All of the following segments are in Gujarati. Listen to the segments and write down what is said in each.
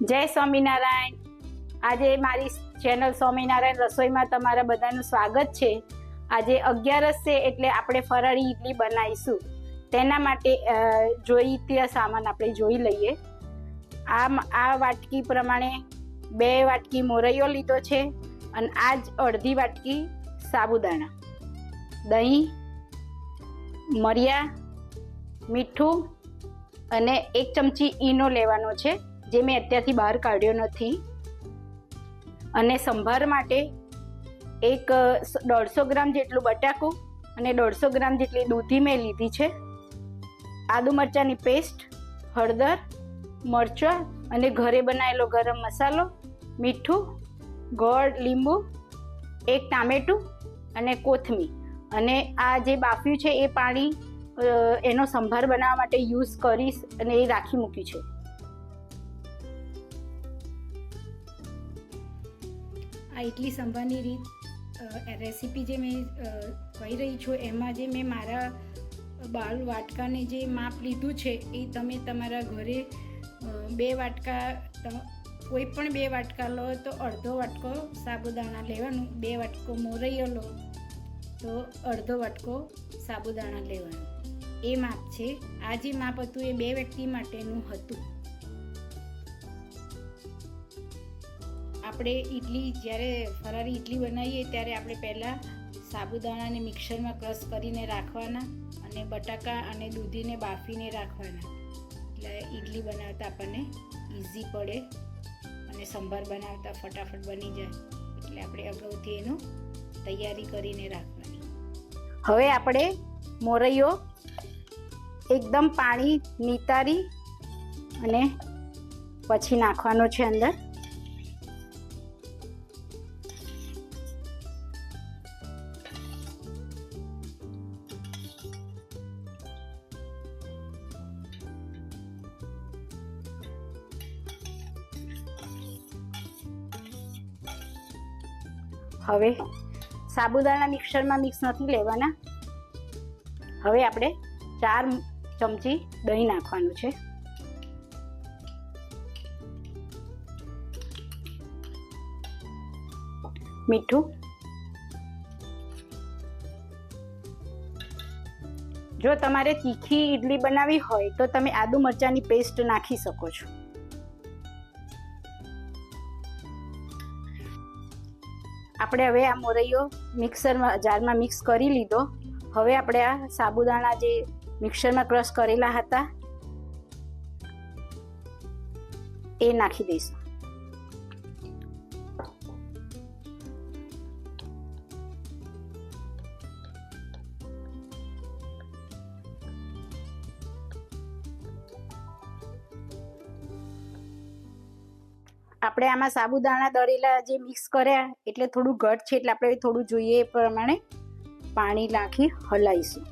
જય સ્વામિનારાયણ. આજે મારી ચેનલ સ્વામિનારાયણ રસોઈમાં તમારા બધાનું સ્વાગત છે. આજે અગિયારસ છે એટલે આપણે ફરાળી ઈડલી બનાવીશું. તેના માટે જોઈતી સામાન આપણે જોઈ લઈએ. આ આ વાટકી પ્રમાણે બે વાટકી મોરૈયો લીધો છે અને આ જ અડધી વાટકી સાબુદાણા. દહીં, મરિયા, મીઠું અને એક ચમચી ઈનો લેવાનો છે. જે મેં અત્યારથી બહાર કાઢ્યો નથી. અને સંભાર માટે એક દોઢસો ગ્રામ જેટલું બટાકું અને દોઢસો ગ્રામ જેટલી દૂધી મેં લીધી છે. આદુ મરચાંની પેસ્ટ, હળદર, મરચાં અને ઘરે બનાવેલો ગરમ મસાલો, મીઠું, ગોળ, લીંબુ, એક ટામેટું અને કોથમીર. અને આ જે બાફ્યું છે એ પાણી એનો સંભાર બનાવવા માટે યુઝ કરીશ અને એ રાખી મૂક્યું છે. આ ઇડલી સંભારની રીત રેસીપી જે મેં કહી રહી છું, એમાં જે મેં મારા બાળ વાટકાને જે માપ લીધું છે, એ તમે તમારા ઘરે બે વાટકા કોઈ પણ બે વાટકા લો, તો અડધો વાટકો સાબુદાણા લેવાનું, બે વાટકો મોરૈયો લો, તો અડધો વાટકો સાબુદાણા લેવાનું. એ માપ છે. આ જે માપ હતું એ બે વ્યક્તિ માટેનું હતું. આપણે ઈડલી જ્યારે ફરારી ઈડલી બનાવીએ ત્યારે આપણે પહેલાં સાબુદાણાને મિક્સરમાં ક્રશ કરીને રાખવાના અને બટાકા અને દૂધીને બાફીને રાખવાના. એટલે ઈડલી બનાવતા આપણને ઇઝી પડે અને સંભાર બનાવતા ફટાફટ બની જાય. એટલે આપણે અગાઉથી એનું તૈયારી કરીને રાખવાની. હવે આપણે મોરૈયો એકદમ પાણી નિતારી અને પછી નાખવાનો છે અંદર. હવે સાબુદાણા મિક્સરમાં મિક્સ નથી લેવાના. હવે આપણે ચાર ચમચી દહીં નાખવાનું છે. મીઠું. જો તમારે તીખી ઈડલી બનાવી હોય તો તમે આદુ મરચાંની પેસ્ટ નાખી શકો છો. આપણે હવે આ મોરૈયો મિક્સરમાં, જારમાં મિક્સ કરી લીધો. હવે આપણે આ સાબુદાણા જે મિક્સરમાં ક્રશ કરેલા હતા, એ નાખી દઈશું. આપણે આમાં સાબુદાણા દળેલા જે મિક્સ કર્યા, એટલે થોડું ઘટ છે, એટલે આપણે થોડું જોઈએ એ પ્રમાણે પાણી નાખી હલાવીશું.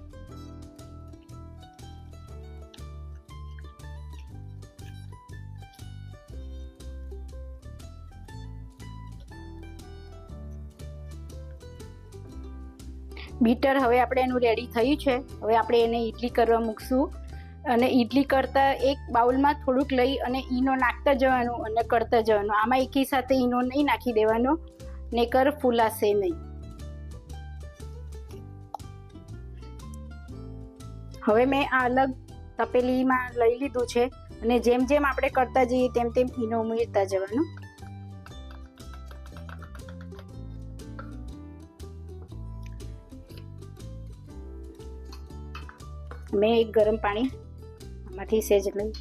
બીટર હવે આપણે એનું રેડી થયું છે. હવે આપણે એને ઈડલી કરવા મૂકશું. અને ઈડલી કરતા એક બાઉલમાં થોડુંક લઈ અને ઈનો નાખતા જવાનું અને કરતા જવાનું. આમાં એકી સાથે ઈનો નહીં નાખી દેવાનો, નેકર ફૂલાશે નહીં. હવે મેં આ અલગ તપેલીમાં લઈ લીધું છે અને જેમ જેમ આપણે કરતા જઈએ તેમ તેમ ઈનો ઉમેરતા જવાનું. મેં એક ગરમ પાણી આમાંથી સેજ લઈ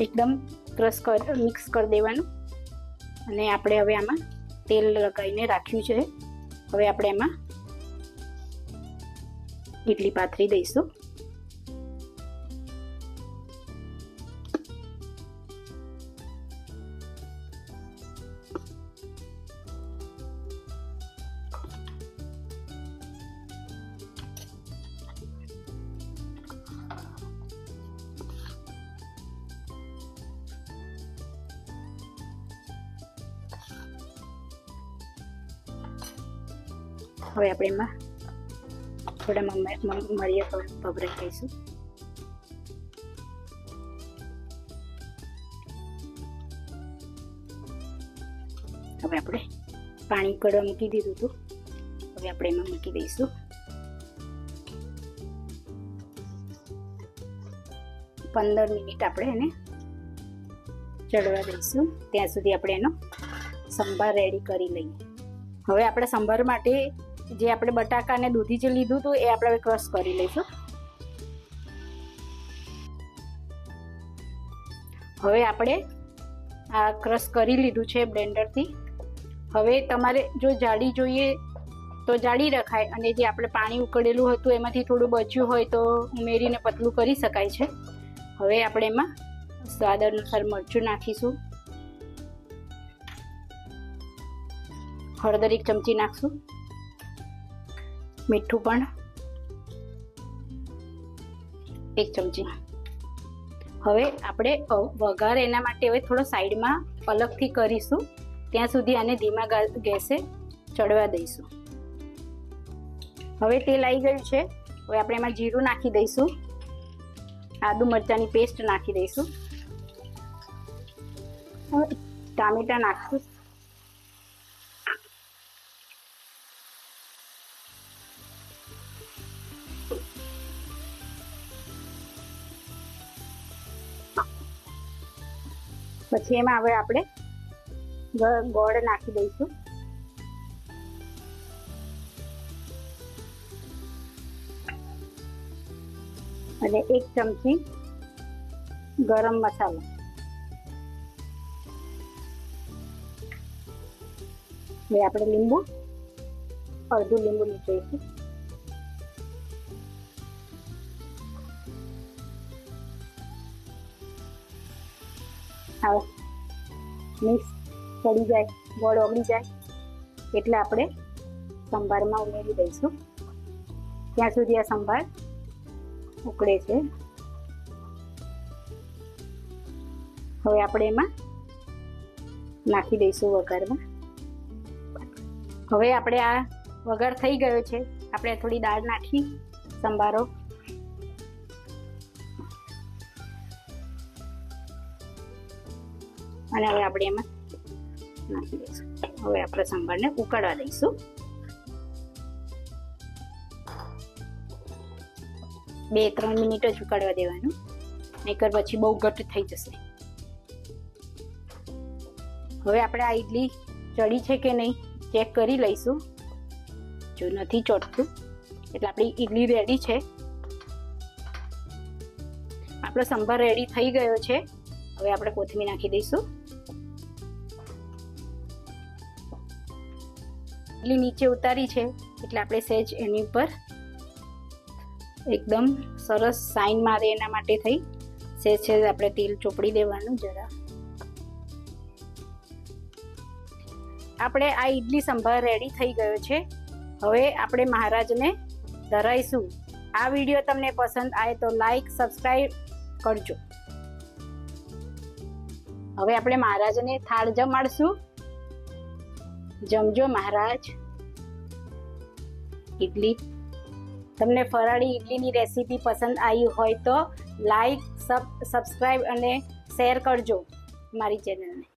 એકદમ ક્રશ કર, મિક્સ કરી દેવાનું. અને આપણે હવે આમાં તેલ લગાવીને રાખ્યું છે. હવે આપણે એમાં ઇડલી પાથરી દઈશું? હવે આપણે એમાં થોડા મરિયા ભભરાઈ દઈશું હવે આપણે પાણી કડવા મૂકી દીધું હતું હવે આપણે એમાં મૂકી દઈશું પંદર મિનિટ આપણે એને ચડવા દઈશું ત્યાં સુધી આપણે એનો સંભાર રેડી કરી લઈએ. હવે આપણે સંભાર માટે જે આપણે બટાકા અને દૂધી જે લીધું હતું એ આપણે ક્રશ કરી લઈશું. હવે આપણે આ ક્રશ કરી લીધું છે બ્લેન્ડરથી હવે તમારે જો જાડી જોઈએ તો જાડી રખાય અને જે આપણે પાણી ઉકળેલું હતું એમાંથી થોડું બચ્યું હોય તો ઉમેરીને પતલું કરી શકાય છે. હવે આપણે એમાં સ્વાદ અનુસાર મરચું નાખીશું. હળદર એક ચમચી નાખશું. મીઠું પણ. એક ચમચી. હવે આપણે વઘાર એના માટે હવે થોડો સાઈડમાં અલગથી કરીશું. ત્યાં સુધી આને ધીમા ગેસે ચડવા દઈશું. હવે તેલ આવી ગયું છે. હવે આપણે એમાં જીરું નાખી દઈશું. આદુ મરચાંની પેસ્ટ નાખી દઈશું. ટામેટા નાખશું. પછી એમાં હવે આપણે ગોળ નાખી દઈશું. અને એક ચમચી ગરમ મસાલો. હવે આપણે લીંબુ અડધું લીંબુ નીચોઈશું હવે મિક્સ ચડી જાય, ગોળ ઓગળી જાય, એટલે આપણે સંભારમાં ઉમેરી દઈશું. ત્યાં સુધી આ સંભાર ઉકળે છે. હવે આપણે એમાં નાખી દઈશું વઘારમાં. હવે આપણે આ વઘાર થઈ ગયો છે. આપણે થોડી દાળ નાખી, સંભારો અને હવે આપણે એમાં નાખી દઈશું. હવે આપણે સંભારને ઉકાળવા દઈશું. બે ત્રણ મિનિટ જ ઉકાળવા દેવાનું. નહીકર પછી બહુ ઘટ થઈ જશે. હવે આપણે આ ઈડલી ચડી છે કે નહીં ચેક કરી લઈશું. જો નથી ચોટતું, એટલે આપણી ઈડલી રેડી છે. આપણો સંભાર રેડી થઈ ગયો છે. હવે આપણે કોથમીર નાખી દઈશું. ઇડલી નીચે ઉતારી છે, એટલે આપણે સહેજ એની ઉપર એકદમ સરસ સાઈન મારે એના માટે થઈ. સહેજ સહેજ આપણે તેલ ચોપડી દેવાનું જરા. આપણે આ ઈડલી સંભાર રેડી થઈ ગયો છે. હવે આપણે મહારાજને ધરાઈશું. આ વીડિયો તમને પસંદ આવે તો લાઈક સબસ્ક્રાઈબ કરજો. હવે આપણે મહારાજને થાળ જમાડશું. જમજો મહારાજ. ઈડલી. તમને ફરાળી ઈડલીની રેસીપી પસંદ આવી હોય તો લાઈક, સબ, સબસ્ક્રાઈબ અને શેર કરજો મારી ચેનલને.